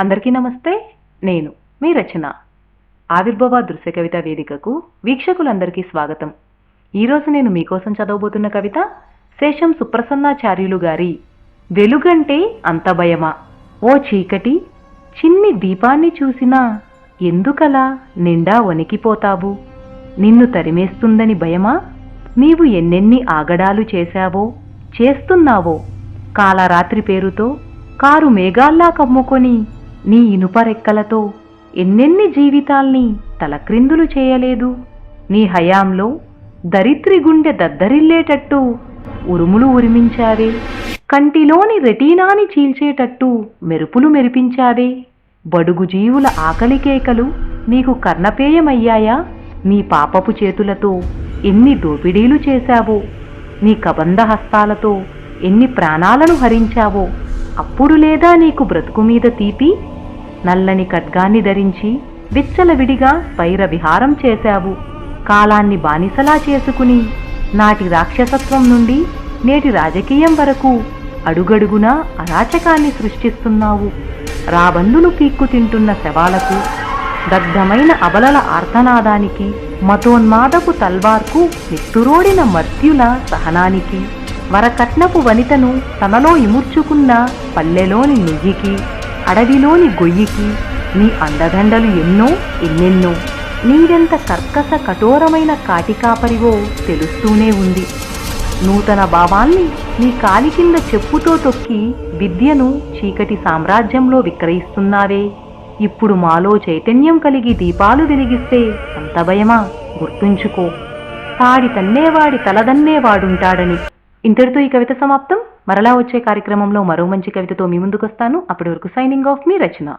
అందరికీ నమస్తే. నేను మీ రచన. ఆవిర్భవ దృశ్య కవిత వేదికకు వీక్షకులందరికీ స్వాగతం. ఈరోజు నేను మీకోసం చదవబోతున్న కవిత శేషం సుప్రసన్నాచార్యులు గారి వెలుగంటే అంత భయమా. ఓ చీకటి చిన్ని దీపాన్ని చూసినా ఎందుకలా నిండా వణికిపోతావు? నిన్ను తరిమేస్తుందని భయమా? నీవు ఎన్నెన్ని ఆగడాలు చేశావో చేస్తున్నావో కాలరాత్రి పేరుతో కారు మేఘాల్లా కమ్ముకొని నీ ఇనుపరెక్కలతో ఎన్నెన్ని జీవితాల్ని తలక్రిందులు చేయలేదు. నీ హయాంలో దరిద్రి గుండె దద్దరిల్లేటట్టు ఉరుములు ఉరిమించావే. కంటిలోని రెటీనాని చీల్చేటట్టు మెరుపులు మెరిపించావే. బడుగు జీవుల ఆకలికేకలు నీకు కర్ణపేయమయ్యాయా? నీ పాపపు చేతులతో ఎన్ని దోపిడీలు చేశావో? నీ కబంధ హస్తాలతో ఎన్ని ప్రాణాలను హరించావో? అప్పుడు లేదా నీకు బ్రతుకు మీద తీపి? నల్లని ఖడ్గాన్ని ధరించి విచ్చలవిడిగా స్వైర విహారం చేశావు. కాలాన్ని బానిసలా చేసుకుని నాటి రాక్షసత్వం నుండి నేటి రాజకీయం వరకు అడుగడుగునా అరాచకాన్ని సృష్టిస్తున్నావు. రాబందులు పీక్కు తింటున్న శవాలకు దగ్ధమైన అబలల ఆర్తనాదానికి మతోన్మాదపు తల్వార్కు నిట్టురోడిన మర్త్యుల సహనానికి వరకట్నపు వనితను తనలో ఇముర్చుకున్న పల్లెలోని నెయ్యికి అడవిలోని గొయ్యికి నీ అండదండలు ఎన్నో ఎన్నెన్నో. నీదెంత కర్కస కఠోరమైన కాటికాపరివో తెలుస్తూనే ఉంది. నూతన భావాల్ని నీ కాలి కింద చెప్పుతో తొక్కి విద్యను చీకటి సామ్రాజ్యంలో విక్రయిస్తున్నావే. ఇప్పుడు మాలో చైతన్యం కలిగి దీపాలు వెలిగిస్తే అంత భయమా? గుర్తుంచుకో. తాడి తన్నేవాడి తలదన్నేవాడుంటాడని. ఇంతటితో ఈ కవిత సమాప్తం. మరలా వచ్చే కార్యక్రమంలో మరో మంచి కవితతో మీ ముందుకొస్తాను. అప్పటి వరకు సైనింగ్ ఆఫ్ మీ రచన.